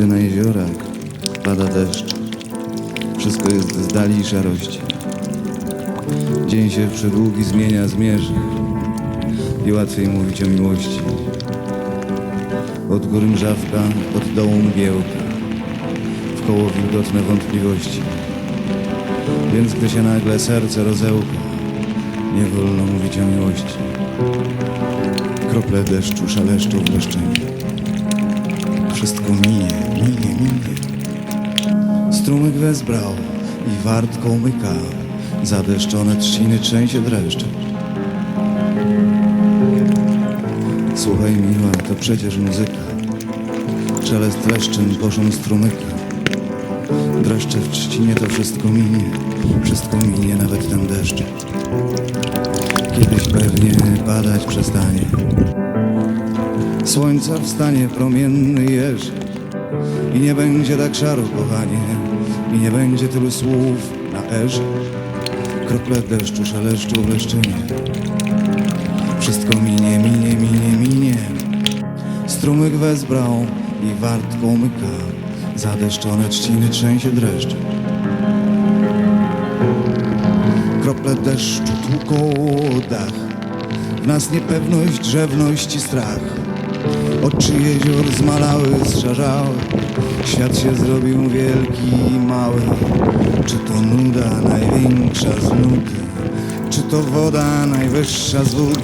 Gdy na jeziorach pada deszcz, wszystko jest z dali i szarości. Dzień się przydługi zmienia, zmierzy i łatwiej mówić o miłości. Od góry mrzawka, od dołu mgiełka, w koło wilgotne wątpliwości. Więc gdy się nagle serce rozełka, nie wolno mówić o miłości. Krople deszczu szaleszczą w leszczeniu. Wszystko minie, minie, minie. Strumyk wezbrał i wartką myka. Zadeszczone trzciny trzęsie dreszcz. Słuchaj miła, to przecież muzyka. Szelest leszczyn, poszum strumyka. Dreszcze w trzcinie to wszystko minie. Wszystko minie, nawet ten deszcz. Kiedyś pewnie padać przestanie. Słońca wstanie promienny jeż I nie będzie tak szaro, kochanie. I nie będzie tylu słów na erze. Krople deszczu szeleszczą w leszczynie Wszystko minie, minie, minie, minie. Strumyk wezbrał i wartką myka. Zadeszczone trzciny trzęsie dreszcz. Krople deszczu tłuką dach. W nas niepewność, drzewność i strach Oczy jezior zmalały, zszarzały Świat się zrobił wielki i mały. Czy to nuda największa z nudy? Czy to woda najwyższa z wód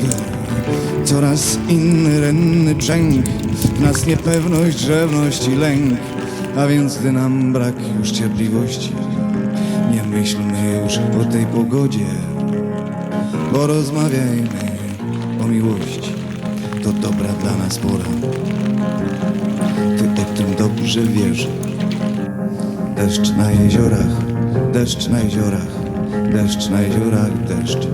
Coraz inny renny brzęk W nas niepewność, drzewność i lęk. A więc gdy nam brak już cierpliwości Nie myślmy już o tej pogodzie Porozmawiajmy o miłości to dobra dla nas pora. Ty o tym dobrze wiesz. Deszcz na jeziorach, deszcz na jeziorach, deszcz na jeziorach, deszcz.